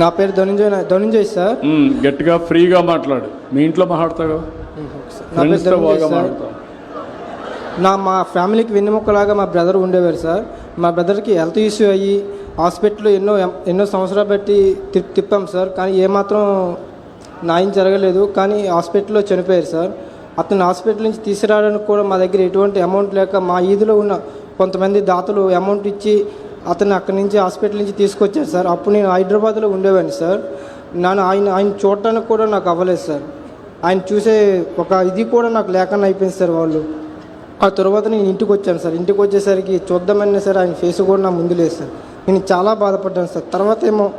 నా పేరు ధనుంజయ్ ధనుంజయ్ సార్. గట్టిగా ఫ్రీగా మాట్లాడు. మీ ఇంట్లో మాట్లాడతావు? నా మా ఫ్యామిలీకి వెన్నెముక్కలాగా మా బ్రదర్ ఉండేవారు సార్. మా బ్రదర్కి హెల్త్ ఇష్యూ అయ్యి హాస్పిటల్లో ఎన్నో ఎన్నో సంవత్సరాలు బట్టి తిప్ తిప్పాం సార్. కానీ ఏమాత్రం న్యాయం జరగలేదు. కానీ హాస్పిటల్లో చనిపోయారు సార్. అతను హాస్పిటల్ నుంచి తీసుకురావడానికి కూడా మా దగ్గర ఎటువంటి అమౌంట్ లేక మా ఈదులో ఉన్న కొంతమంది దాతలు అమౌంట్ ఇచ్చి అతను అక్కడి నుంచి హాస్పిటల్ నుంచి తీసుకొచ్చారు సార్. అప్పుడు నేను హైదరాబాద్లో ఉండేవాడిని సార్. నన్ను ఆయన ఆయన చూడటానికి కూడా నాకు అవ్వలేదు సార్. ఆయన చూసే ఒక ఇది కూడా నాకు లేకుండా అయిపోయింది సార్ వాళ్ళు. ఆ తర్వాత నేను ఇంటికి వచ్చాను సార్. ఇంటికి వచ్చేసరికి చూద్దామన్నా సార్ ఆయన ఫేస్ కూడా నా ముందు లేదు సార్. నేను చాలా బాధపడ్డాను సార్. తర్వాత ఏమో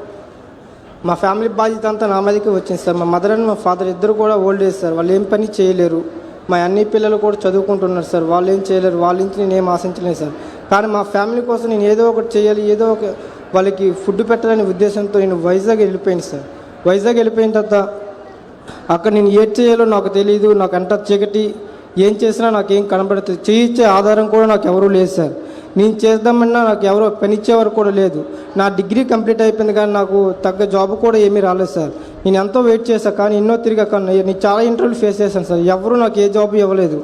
మా ఫ్యామిలీ బాధ్యత అంతా నా మీదకి వచ్చింది సార్. మా మదర్ అండ్ మా ఫాదర్ ఇద్దరు కూడా ఓల్డ్ ఏజ్ సార్. వాళ్ళు ఏం పని చేయలేరు. మా అన్ని పిల్లలు కూడా చదువుకుంటున్నారు సార్. వాళ్ళు ఏం చేయలేరు. వాళ్ళ నుంచి నేను ఏం ఆశించలేదు సార్. కానీ మా ఫ్యామిలీ కోసం నేను ఏదో ఒకటి చేయాలి ఏదో ఒక వాళ్ళకి ఫుడ్ పెట్టాలనే ఉద్దేశంతో నేను వైజాగ్ వెళ్ళిపోయాను సార్. వైజాగ్ వెళ్ళిపోయిన తర్వాత అక్కడ నేను ఏం చేయాలో నాకు తెలియదు నాకు అంత చీకటి ఏం చేసినా నాకు ఏం కనబడుతుంది చేయించే ఆధారం కూడా నాకు ఎవరూ లేదు సార్. నేను చేద్దామన్నా నాకు ఎవరో పనిచ్చేవారు కూడా లేదు. నా డిగ్రీ కంప్లీట్ అయిపోయింది కానీ నాకు తగ్గ జాబ్ కూడా ఏమీ రాలేదు సార్. నేను ఎంతో వెయిట్ చేశాను కానీ ఎన్నో తిరిగాక నేను చాలా ఇంటర్వ్యూలు ఫేస్ చేశాను సార్. ఎవరు నాకు ఏ జాబ్ ఇవ్వలేదు.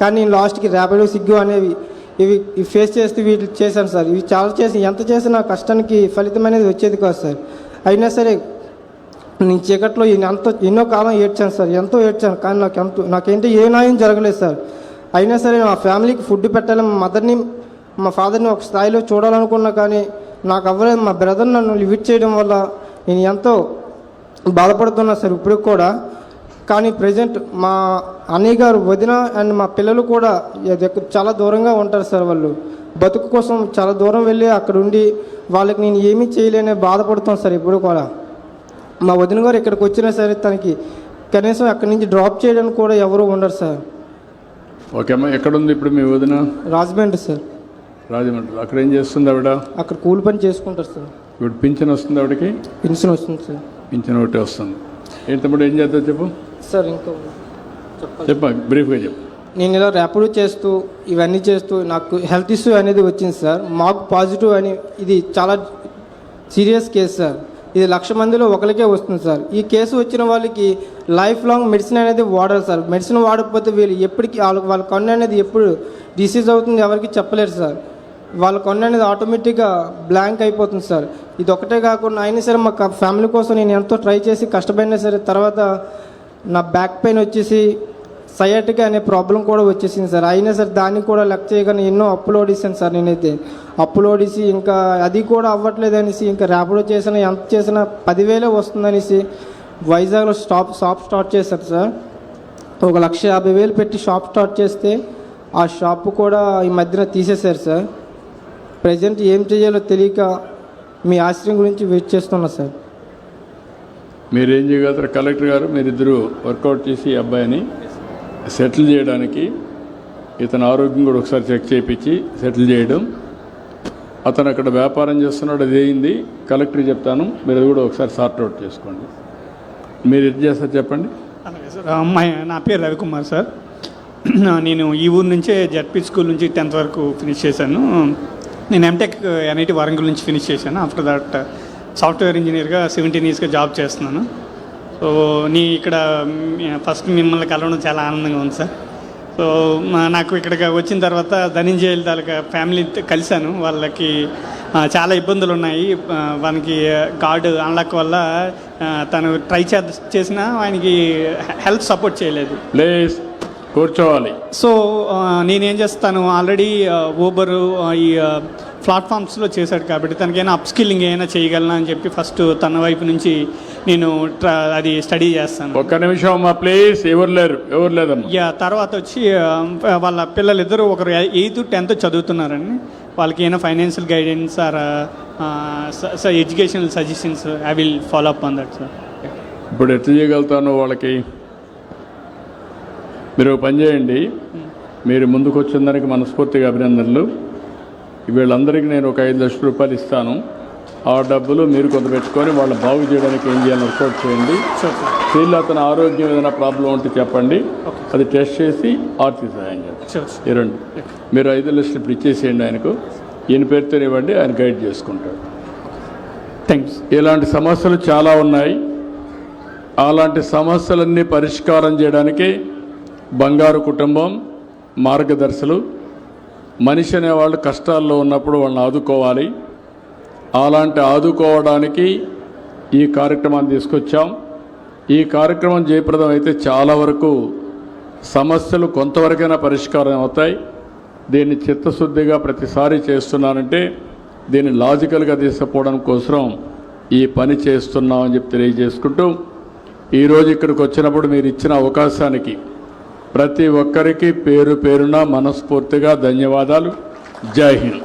కానీ నేను లాస్ట్కి ర్యాపిడో సిగ్గు అనేవి ఇవి ఇవి ఫేస్ చేస్తూ వీటి చేశాను సార్. ఇవి చాలా చేసి ఎంత చేసినా కష్టానికి ఫలితం అనేది వచ్చేది కాదు సార్. అయినా సరే నేను చీకట్లో ఈ ఎంతో ఎన్నో కాలం ఏడ్చాను సార్. ఎంతో ఏడ్చాను. కానీ నాకు ఎంతో నాకేంటి ఏ న్యాయం జరగలేదు సార్. అయినా సరే మా ఫ్యామిలీకి ఫుడ్ పెట్టాలి మా మదర్ని మా ఫాదర్ని ఒక స్థాయిలో చూడాలనుకున్నా కానీ నాకు అవ్వలేదు. మా బ్రదర్ నన్ను లివిట్ చేయడం వల్ల నేను ఎంతో బాధపడుతున్నా సార్. ఇప్పుడు కూడా కానీ ప్రజెంట్ మా అన్నయ్య గారు వదిన అండ్ మా పిల్లలు కూడా చాలా దూరంగా ఉంటారు సార్ వాళ్ళు. బతుకు కోసం చాలా దూరం వెళ్ళి అక్కడ ఉండి వాళ్ళకి నేను ఏమీ చేయలేని బాధపడుతాను సార్ ఇప్పుడు కూడా. మా వదిన గారు ఇక్కడికి వచ్చినా సరే తనకి కనీసం అక్కడి నుంచి డ్రాప్ చేయడానికి కూడా ఎవరు ఉండరు సార్. ఓకే అమ్మా ఎక్కడుంది ఇప్పుడు మీ వదిన? రాజమండ్రి సార్. రాజమండ్రి. అక్కడ ఏం చేస్తుంది ఆవిడ? అక్కడ కూలి పని చేసుకుంటారు సార్. ఇప్పుడు పింఛన్ వస్తుంది ఆవిడకి? పెన్షన్ వస్తుంది సార్. పింఛన్ ఒకటి వస్తుంది. ఏంటి తమ్ముడు ఏం చేద్దాం చెప్పు? సార్ ఇంకా చెప్పాలి. చెప్ప బ్రీఫ్గా చెప్పు. నేను ఇలా ర్యాపిడ్ చేస్తూ ఇవన్నీ చేస్తూ నాకు హెల్త్ ఇష్యూ అనేది వచ్చింది సార్. మాకు పాజిటివ్ అని ఇది చాలా సీరియస్ కేసు సార్. ఇది లక్ష మందిలో ఒకరికే వస్తుంది సార్. ఈ కేసు వచ్చిన వాళ్ళకి లైఫ్ లాంగ్ మెడిసిన్ అనేది వాడాలి సార్. మెడిసిన్ వాడకపోతే వీళ్ళు ఎప్పటికీ వాళ్ళ వాళ్ళ కన్ను అనేది ఎప్పుడు డిసీజ్ అవుతుంది ఎవరికి చెప్పలేరు సార్. వాళ్ళ కన్ను అనేది ఆటోమేటిక్గా బ్లాంక్ అయిపోతుంది సార్. ఇది ఒకటే కాకుండా అయినా సరే మా ఫ్యామిలీ కోసం నేను ఎంతో ట్రై చేసి కష్టపడినా సరే తర్వాత నా బ్యాక్ పెయిన్ వచ్చేసి సయాటిక్ అనే ప్రాబ్లం కూడా వచ్చేసింది సార్. అయినా సరే దాన్ని కూడా లెక్క చేయగానే ఎన్నో అప్లోడ్ ఇస్తాను సార్ నేనైతే. అప్లోడ్ ఇసి ఇంకా అది కూడా అవ్వట్లేదు అనేసి ఇంకా ర్యాపిడో చేసినా ఎంత చేసినా పదివేలే వస్తుందనేసి వైజాగ్లో స్టాప్ షాప్ స్టార్ట్ చేశారు సార్. ఒక లక్ష యాభై వేలు పెట్టి షాప్ స్టార్ట్ చేస్తే ఆ షాప్ కూడా ఈ మధ్యన తీసేశారు సార్. ప్రజెంట్ ఏం చేయాలో తెలియక మీ ఆశ్రయం గురించి వెయిట్ చేస్తున్నా సార్. మీరేం చేయగలుగుతారు? కలెక్టర్ గారు మీరిద్దరూ వర్కౌట్ చేసి అబ్బాయిని సెటిల్ చేయడానికి ఇతని ఆరోగ్యం కూడా ఒకసారి చెక్ చేయించి సెటిల్ చేయడం. అతను అక్కడ వ్యాపారం చేస్తున్నాడు అది అయింది. కలెక్టర్ చెప్తాను మీరు అది కూడా ఒకసారి సార్ట్ అవుట్ చేసుకోండి. మీరు ఇది చేస్తారు చెప్పండి? అలాగే సార్. అమ్మాయి నా పేరు రవికుమార్ సార్. నేను ఈ ఊరు నుంచే జడ్పీ స్కూల్ నుంచి టెన్త్ వరకు ఫినిష్ చేశాను. నేను ఎంటెక్ ఎన్ఐటి వరంగల్ నుంచి ఫినిష్ చేశాను. ఆఫ్టర్ దట్ సాఫ్ట్వేర్ ఇంజనీర్గా సెవెంటీన్ ఇయర్స్గా జాబ్ చేస్తున్నాను. సో నీ ఇక్కడ ఫస్ట్ మిమ్మల్ని కలవడం చాలా ఆనందంగా ఉంది సార్. సో నాకు ఇక్కడికి వచ్చిన తర్వాత ధనంజయ తాలూకా ఫ్యామిలీ కలిశాను. వాళ్ళకి చాలా ఇబ్బందులు ఉన్నాయి వానికి గాడ్ అన్లక్ వల్ల తను ట్రై చేసినా ఆయనకి హెల్త్ సపోర్ట్ చేయలేదు. ప్లీజ్ కూర్చోవాలి. సో ఆ, నేనేం చేస్తాను ఆల్రెడీ ఊబర్ ఈ ప్లాట్ఫామ్స్లో చేశాడు కాబట్టి తనకైనా అప్స్కిల్లింగ్ ఏమైనా చేయగలనా అని చెప్పి ఫస్ట్ తన వైపు నుంచి నేను అది స్టడీ చేస్తాను. ఒక్క నిమిషం అమ్మా ప్లీజ్ ఎవరు లేరు ఎవరు లేదమ్మా యా తర్వాత వచ్చి వాళ్ళ పిల్లలిద్దరూ ఒకరు ఎయిత్ టెన్త్ చదువుతున్నారండి. వాళ్ళకి ఏమైనా financial guidance or educational suggestions I will follow up on that sir ఇప్పుడు ఎట్లా చేయగలుగుతాను వాళ్ళకి? మీరు ఒక పని చేయండి. మీరు ముందుకు వచ్చిన దానికి మనస్ఫూర్తిగా అభినందనలు. వీళ్ళందరికీ నేను ఒక ఐదు లక్షల రూపాయలు ఇస్తాను. ఆ డబ్బులు మీరు కొంత పెట్టుకొని వాళ్ళ బాగు చేయడానికి ఏం చేయాలని వర్కౌట్ చేయండి. వీళ్ళు అతని ఆరోగ్యం ఏదైనా ప్రాబ్లం ఉంటే చెప్పండి. అది టెస్ట్ చేసి ఆర్తి సహాయం సార్ ఇరండి మీరు ఐదు లక్షలు ఇప్పుడు ఇచ్చేసేయండి ఆయనకు. ఈయన పేరుతో ఇవ్వండి ఆయన గైడ్ చేసుకుంటాడు. థ్యాంక్స్ ఇలాంటి సమస్యలు చాలా ఉన్నాయి. అలాంటి సమస్యలన్నీ పరిష్కారం చేయడానికి బంగారు కుటుంబం మార్గదర్శులు మనిషి అనేవాళ్ళు కష్టాల్లో ఉన్నప్పుడు వాళ్ళని ఆదుకోవాలి. అలాంటి ఆదుకోవడానికి ఈ కార్యక్రమాన్ని తీసుకొచ్చాం. ఈ కార్యక్రమం జయప్రదం అయితే చాలా వరకు సమస్యలు కొంతవరకైనా పరిష్కారం అవుతాయి. దీన్ని చిత్తశుద్ధిగా ప్రతిసారి చేస్తున్నానంటే దీన్ని లాజికల్గా తీసుకుపోవడం కోసం ఈ పని చేస్తున్నామని చెప్పి తెలియజేసుకుంటూ ఈరోజు ఇక్కడికి వచ్చినప్పుడు మీరు ఇచ్చిన అవకాశానికి ప్రతి ఒక్కరికి పేరు పేరున మనస్ఫూర్తిగా ధన్యవాదాలు. జై హింద్.